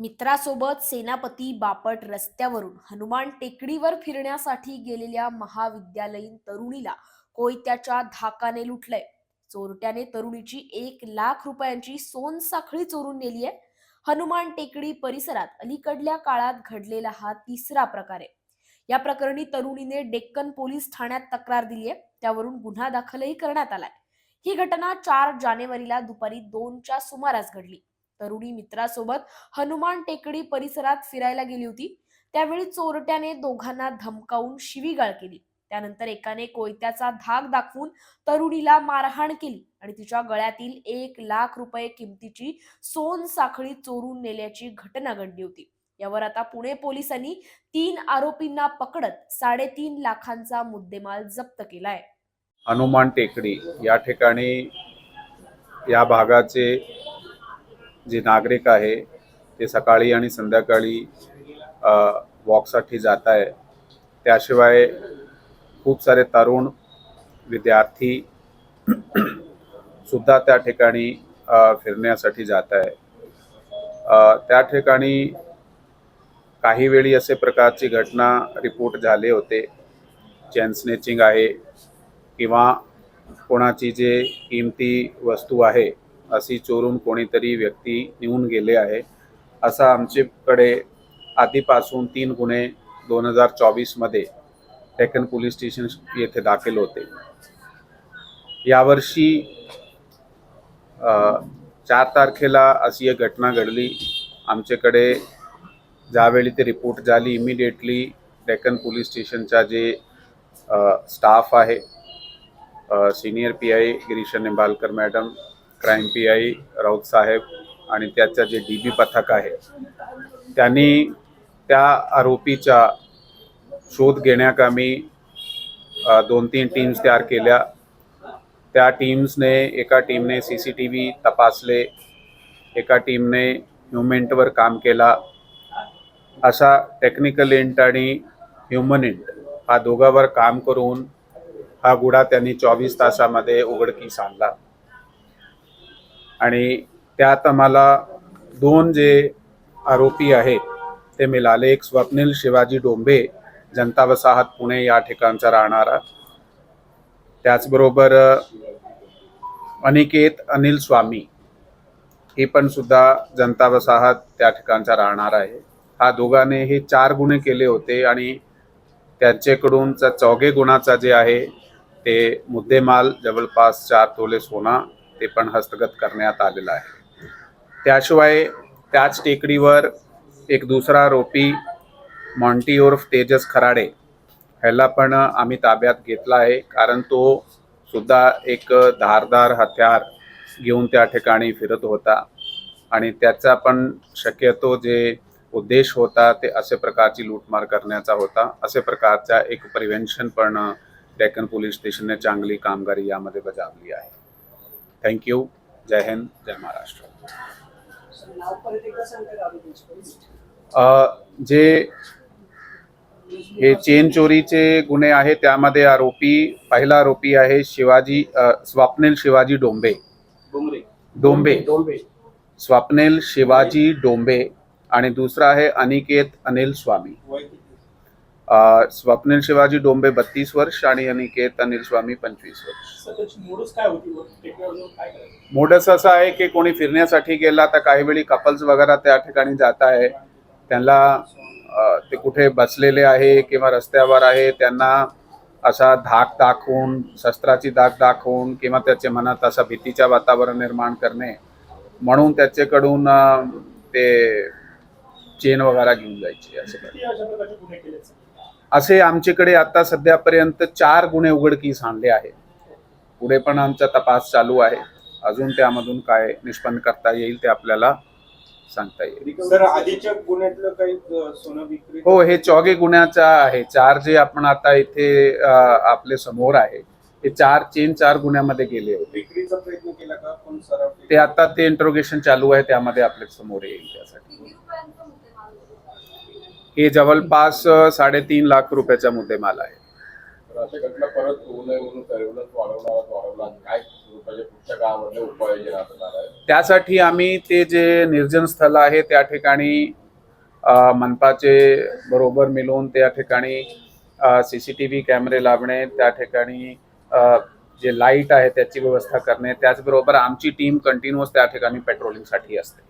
मित्रासोबत सेनापती बापट रस्त्यावरून हनुमान टेकडीवर फिरण्यासाठी गेलेल्या महाविद्यालयीन तरुणीला कोयत्याच्या धाकाने लुटलंय. चोरट्याने तरुणीची एक लाख रुपयांची सोनसाखळी चोरून नेली आहे. हनुमान टेकडी परिसरात अलीकडल्या काळात घडलेला हा तिसरा प्रकार. आहे या प्रकरणी तरुणीने डेक्कन पोलीस ठाण्यात तक्रार दिली आहे. त्यावरून गुन्हा दाखलही करण्यात आलाय. ही घटना चार जानेवारीला दुपारी दोनच्या सुमारास घडली. तरुणी मित्रासोबत हनुमान टेकडी परिसरात फिरायला गेली होती. त्यावेळी चोरट्याने दोघांना धमकावून शिवीगाळ केली. त्यानंतर एकाने कोयत्याचा धाक दाखवून तरुणीला मारहाण केली आणि तिच्या गळ्यातील एक लाख रुपये किमतीची सोन साखळी चोरून नेल्याची घटना घडली होती. यावर आता पुणे पोलिसांनी तीन आरोपींना पकडत साडेतीन लाखांचा मुद्देमाल जप्त केलाय. हनुमान टेकडी या ठिकाणी या भागाचे जे नागरिक आहे ते सकाळी आणि संध्याकाळी वॉकसाठी जात आहे त्याशिवाय खूप सारे तरुण विद्यार्थी सुद्धा त्या ठिकाणी फिरण्यासाठी जात आहे त्या ठिकाणी काही वेळी असे प्रकारची घटना रिपोर्ट झाले होते. चेन स्नेचिंग आहे किंवा कोणाची जे किमती वस्तू आहे अशी चोरून कोणीतरी व्यक्ती नेऊन गेले आहे. असा आमच्याकडे आधीपासून तीन गुन्हे दोन हजार चोवीसमध्ये टेकन पोलीस स्टेशन येथे दाखल होते. यावर्षी चार तारखेला अशी एक घटना घडली. आमच्याकडे ज्यावेळी ते रिपोर्ट झाली इमिडिएटली डेक्कन पोलीस स्टेशनचा जे स्टाफ आहे senior P I Girish Nimbalkar madam crime P I Raut साहेब आणि त्याचं जे डी बी पथक आहे त्यांनी त्या आरोपीचा शोध घेण्याकामी दोन तीन टीम्स तयार केल्या. त्या टीम्सने एका टीमने सी सी टी व्ही तपासले एका टीमने ह्युमेंटवर काम केला. असा टेक्निकल इंट आणि ह्युमन इंट हा दोघावर काम करून हा गुडा त्यांनी चोवीस तासामध्ये उघडकीस आणला. आणि त्यात आम्हाला दोन जे आरोपी आहेत ते मिळाले. एक स्वप्नील शिवाजी डोंबे जनता वसाहत पुणे या ठिकाणचा राहणारा. त्याचबरोबर अनिकेत अनिल स्वामी हे पण सुद्धा जनता वसाहत त्या ठिकाणचा राहणार आहे. हा दोघांनी हे चार गुन्हे केले होते आणि त्यांच्याकडूनचा चौघे गुणाचा जे आहे ते मुद्देमाल जवळपास चार तोले सोना ते पण हस्तगत करण्यात आलेलं आहे. त्याशिवाय त्याच टेकडीवर एक दुसरा आरोपी मॉन्टी उर्फ तेजस खराडे ह्याला पण आम्ही ताब्यात घेतला आहे. कारण तो सुद्धा एक धारदार हत्यार घेऊन त्या ठिकाणी फिरत होता. आणि त्याचा पण शक्यतो जे उद्देश होता ते असे प्रकारची लूटमार करण्याचा होता. असे प्रकारचा एक प्रिव्हेन्शन पण डेक्कन पोलीस स्टेशनने चांगली कामगिरी यामध्ये बजावली आहे. थँक्यू जय हिंद जय महाराष्ट्र जे हे चेन चोरीचे गुन्हे आहे त्यामध्ये आरोपी पहिला आरोपी आहे शिवाजी स्वप्नील शिवाजी डोंबे. डोंबे. स्वप्नील शिवाजी डोंबे. आणि दुसरा आहे अनिकेत अनिल स्वामी. स्वप्नील शिवाजी डोंबे बत्तीस वर्ष आणि अनिकेत अनिल स्वामी पंचवीस वर्ष? मोडस असं आहे की कोणी फिरण्यासाठी गेला तर काही वेळी कपल्स वगैरे त्या ठिकाणी जात आहे. त्यांना ते कुठे बसलेले आहे किंवा रस्त्यावर आहे त्यांना असा धाक दाखवून शस्त्राची धाक दाखवून किंवा त्याच्या मनात असा भीतीचं वातावरण निर्माण करणे म्हणून त्याच्याकडून ते चेन वगैरे घेऊन जायचे असं. आहेत? असे आमच्याकडे आता सध्यापर्यंत चार गुन्हे उघडकीस आणले आहे पुढे पण आमचा तपास चालू आहे. अजून त्यामधून काय निष्पन्न करता येईल ते आपल्याला सांगता येईल. सर आधीच्या गुन्ह्यातलं काही अ, सोनं विक्री हो हे चौघे गुन्ह्याचा आहे. चार जे आपण आता इथे आपले समोर आहे हे चार चेन चार गुन्ह्यामध्ये गेले होते. विक्रीचा प्रयत्न केला का? कोण सराव ते आता ते इंट्रोगेशन चालू आहे त्यामध्ये आपल्यासमोर येईल त्यासाठी. हे जवळपास साडेतीन लाख रुपयाचा मुद्देमाल आहे. त्यासाठी आम्ही ते जे निर्जन स्थळ आहे त्या ठिकाणी मनपाचे बरोबर मिळून त्या ठिकाणी सी सी टी व्ही कॅमेरे लावणे त्या ठिकाणी जे लाइट आहे त्याची व्यवस्था करणे त्याचबरोबर आमची टीम कंटिन्युअस त्या ठिकाणी पेट्रोलिंगसाठी असते.